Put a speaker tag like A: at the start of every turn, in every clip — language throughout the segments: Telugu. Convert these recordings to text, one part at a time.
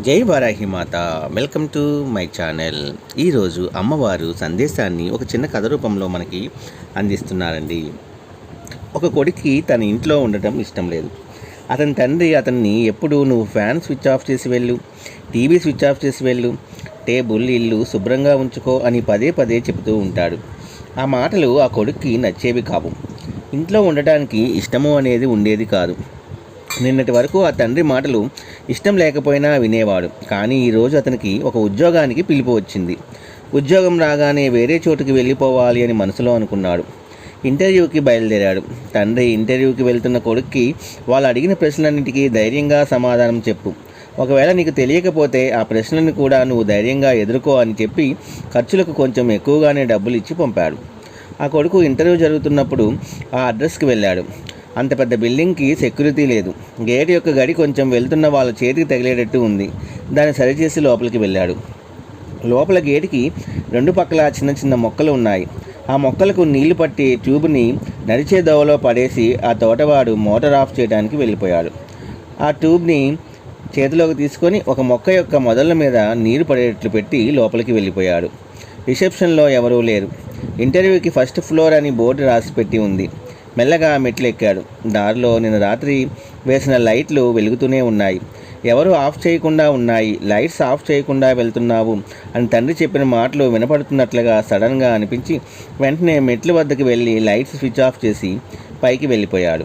A: జై వారాహి మాత. Welcome to my channel. ఈరోజు అమ్మవారు సందేశాన్ని ఒక చిన్న కథ రూపంలో మనకి అందిస్తున్నారండి. ఒక కొడుక్కి తన ఇంట్లో ఉండటం ఇష్టం లేదు. అతని తండ్రి అతన్ని ఎప్పుడు నువ్వు ఫ్యాన్ స్విచ్ ఆఫ్ చేసి వెళ్ళు టీవీ స్విచ్ ఆఫ్ చేసి వెళ్ళు టేబుల్ ఇల్లు శుభ్రంగా ఉంచుకో అని పదే పదే చెబుతూ ఉంటాడు. ఆ మాటలు ఆ కొడుక్కి నచ్చేవి కావు. ఇంట్లో ఉండటానికి ఇష్టము అనేది ఉండేది కాదు. నిన్నటి వరకు ఆ తండ్రి మాటలు ఇష్టం లేకపోయినా వినేవాడు. కానీ ఈరోజు అతనికి ఒక ఉద్యోగానికి పిలుపు వచ్చింది. ఉద్యోగం రాగానే వేరే చోటుకి వెళ్ళిపోవాలి అని మనసులో అనుకున్నాడు. ఇంటర్వ్యూకి బయలుదేరాడు. తండ్రి ఇంటర్వ్యూకి వెళ్తున్న కొడుక్కి వాళ్ళు అడిగిన ప్రశ్నలన్నింటికీ ధైర్యంగా సమాధానం చెప్పు. ఒకవేళ నీకు తెలియకపోతే ఆ ప్రశ్నలను కూడా నువ్వు ధైర్యంగా ఎదుర్కో అని చెప్పి ఖర్చులకు కొంచెం ఎక్కువగానే డబ్బులు ఇచ్చి పంపాడు. ఆ కొడుకు ఇంటర్వ్యూ జరుగుతున్నప్పుడు ఆ అడ్రస్కి వెళ్ళాడు. అంత పెద్ద బిల్డింగ్కి సెక్యూరిటీ లేదు. గేట్ యొక్క గడి కొంచెం వెళ్తున్న వాళ్ళ చేతికి తగిలేటట్టు ఉంది. దాన్ని సరిచేసి లోపలికి వెళ్ళాడు. లోపల గేటుకి రెండు పక్కల చిన్న చిన్న మొక్కలు ఉన్నాయి. ఆ మొక్కలకు నీళ్ళు పట్టి ట్యూబ్ని నడిచే దోవలో పడేసి ఆ తోటవాడు మోటార్ ఆఫ్ చేయడానికి వెళ్ళిపోయాడు. ఆ ట్యూబ్ని చేతిలోకి తీసుకొని ఒక మొక్క యొక్క మొదళ్ళ మీద నీరు పడేటట్లు పెట్టి లోపలికి వెళ్ళిపోయాడు. రిసెప్షన్లో ఎవరూ లేరు. ఇంటర్వ్యూకి ఫస్ట్ ఫ్లోర్ అని బోర్డు రాసి పెట్టి ఉంది. మెల్లగా మెట్లు ఎక్కాడు దారిలో నిన్న రాత్రి వేసిన లైట్లు వెలుగుతూనే ఉన్నాయి. ఎవరు ఆఫ్ చేయకుండా ఉన్నాయి? లైట్స్ ఆఫ్ చేయకుండా వెళ్తున్నావు? అని తండ్రి చెప్పిన మాటలు వినపడుతున్నట్లుగా సడన్గా అనిపించి వెంటనే మెట్ల వద్దకు వెళ్ళి లైట్స్ స్విచ్ ఆఫ్ చేసి పైకి వెళ్ళిపోయాడు.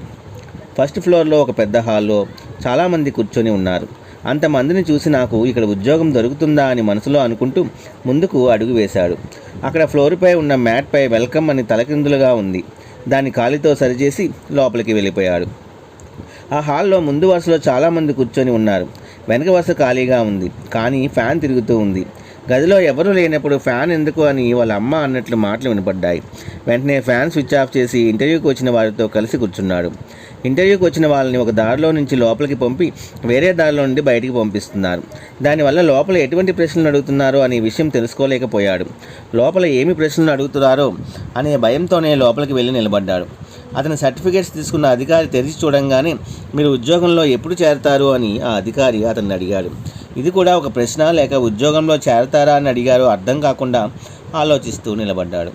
A: ఫస్ట్ ఫ్లోర్లో ఒక పెద్ద హాల్లో చాలామంది కూర్చొని ఉన్నారు. అంతమందిని చూసి నాకు ఇక్కడ ఉద్యోగం దొరుకుతుందా అని మనసులో అనుకుంటూ ముందుకు అడుగు వేశాడు. అక్కడ ఫ్లోర్పై ఉన్న మ్యాట్పై వెల్కమ్ అని తలకిందులుగా ఉంది. దాన్ని కాలితో సరిచేసి లోపలికి వెళ్ళిపోయాడు. ఆ హాల్లో ముందు వరుసలో చాలామంది కూర్చొని ఉన్నారు. వెనక వరుస ఖాళీగా ఉంది. కానీ ఫ్యాన్ తిరుగుతూ ఉంది. గదిలో ఎవరూ లేనప్పుడు ఫ్యాన్ ఎందుకు అని వాళ్ళ అమ్మ అన్నట్లు మాటలు వినపడ్డాయి. వెంటనే ఫ్యాన్ స్విచ్ ఆఫ్ చేసి ఇంటర్వ్యూకి వచ్చిన వారితో కలిసి కూర్చున్నాడు. ఇంటర్వ్యూకి వచ్చిన వాళ్ళని ఒక దారిలో నుంచి లోపలికి పంపి వేరే దారిలో నుండి బయటికి పంపిస్తున్నారు. దానివల్ల లోపల ఎటువంటి ప్రశ్నలు అడుగుతున్నారో అనే విషయం తెలుసుకోలేకపోయాడు. లోపల ఏమి ప్రశ్నలు అడుగుతున్నారో అనే భయంతోనే లోపలికి వెళ్ళి నిలబడ్డాడు. అతని సర్టిఫికేట్స్ తీసుకున్న అధికారి తెరిచి చూడంగానే మీరు ఉద్యోగంలో ఎప్పుడు చేరతారు? అని ఆ అధికారి అతన్ని అడిగాడు. ఇది కూడా ఒక ప్రశ్న లేక ఉద్యోగంలో చేరతారా? అని అడిగారు. అర్థం కాకుండా ఆలోచిస్తూ నిలబడ్డాడు.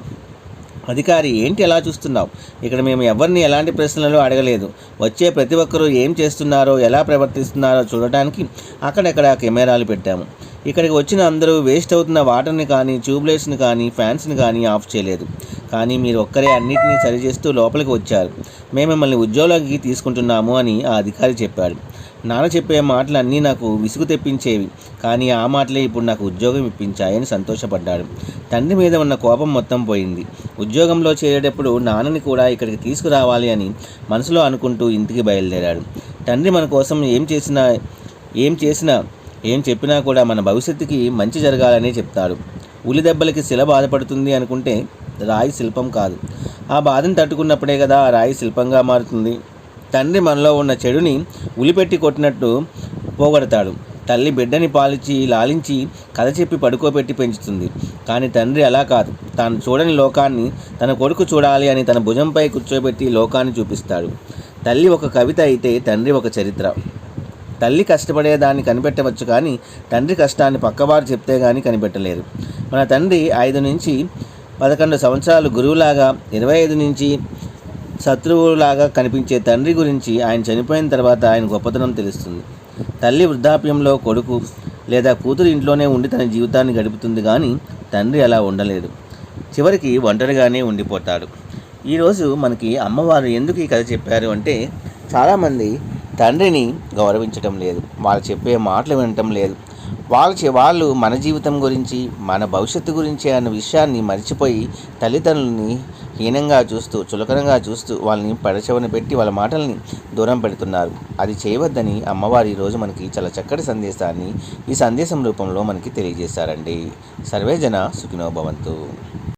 A: అధికారి ఏంటి ఎలా చూస్తున్నావు? ఇక్కడ మేము ఎవరిని ఎలాంటి ప్రశ్నలు అడగలేదు. వచ్చే ప్రతి ఒక్కరూ ఏం చేస్తున్నారో ఎలా ప్రవర్తిస్తున్నారో చూడటానికి అక్కడక్కడ కెమెరాలు పెట్టాము. ఇక్కడికి వచ్చిన అందరూ వేస్ట్ అవుతున్న వాటర్ని కానీ ట్యూబ్లైట్స్ని కానీ ఫ్యాన్స్ని కానీ ఆఫ్ చేయలేదు. కానీ మీరు ఒక్కరే అన్నిటినీ సరిచేస్తూ లోపలికి వచ్చారు. మేము మిమ్మల్ని ఉద్యోగానికి తీసుకుంటున్నాము అని ఆ అధికారి చెప్పాడు. నాన్న చెప్పే మాటలు అన్నీ నాకు విసుగు తెప్పించేవి. కానీ ఆ మాటలే ఇప్పుడు నాకు ఉద్యోగం ఇప్పించాయని సంతోషపడ్డాడు. తండ్రి మీద ఉన్న కోపం మొత్తం పోయింది. ఉద్యోగంలో చేరేటప్పుడు నాన్నని కూడా ఇక్కడికి తీసుకురావాలి అని మనసులో అనుకుంటూ ఇంటికి బయలుదేరాడు. తండ్రి మన కోసం ఏం చేసినా ఏం చేసినా ఏం చెప్పినా కూడా మన భవిష్యత్తుకి మంచి జరగాలని చెప్తాడు. ఉలి దెబ్బలకి శిల బాధపడుతుంది అనుకుంటే రాయి శిల్పం కాదు. ఆ బాధను తట్టుకున్నప్పుడే కదా ఆ రాయి శిల్పంగా మారుతుంది. తండ్రి మనలో ఉన్న చెడుని ఉలిపెట్టి కొట్టినట్టు పోగొడతాడు. తల్లి బిడ్డని పాలించి లాలించి కథ చెప్పి పడుకోబెట్టి పెంచుతుంది. కానీ తండ్రి అలా కాదు. తాను చూడని లోకాన్ని తన కొడుకు చూడాలి అని తన భుజంపై కూర్చోబెట్టి లోకాన్ని చూపిస్తాడు. తల్లి ఒక కవిత అయితే తండ్రి ఒక చరిత్ర. తల్లి కష్టపడేదాన్ని కనిపెట్టవచ్చు కానీ తండ్రి కష్టాన్ని పక్కవారు చెప్తే కానీ కనిపెట్టలేరు. మన తండ్రి ఐదు నుంచి పదకొండు సంవత్సరాలు గురువులాగా ఇరవై ఐదు నుంచి శత్రువులాగా కనిపించే తండ్రి గురించి ఆయన చనిపోయిన తర్వాత ఆయన గొప్పతనం తెలుస్తుంది. తల్లి వృద్ధాప్యంలో కొడుకు లేదా కూతురు ఇంట్లోనే ఉండి తన జీవితాన్ని గడుపుతుంది కానీ తండ్రి అలా ఉండలేడు. చివరికి ఒంటరిగానే ఉండిపోతాడు. ఈరోజు మనకి అమ్మవారు ఎందుకు ఈ కథ చెప్పారు అంటే చాలామంది తండ్రిని గౌరవించటం లేదు. వాళ్ళు చెప్పే మాటలు వినటం లేదు. వాళ్ళు వాళ్ళు మన జీవితం గురించి మన భవిష్యత్తు గురించి అన్న విషయాన్ని మర్చిపోయి తల్లిదండ్రులని హీనంగా చూస్తూ చులకనగా చూస్తూ వాళ్ళని పడచవని పెట్టి వాళ్ళ మాటల్ని దూరం పెడుతున్నారు. అది చేయవద్దని అమ్మవారు ఈరోజు మనకి చాలా చక్కటి సందేశాన్ని ఈ సందేశం రూపంలో మనకి తెలియజేశారండి. సర్వేజన సుఖినోభవంతు సుఖినో భవంతు.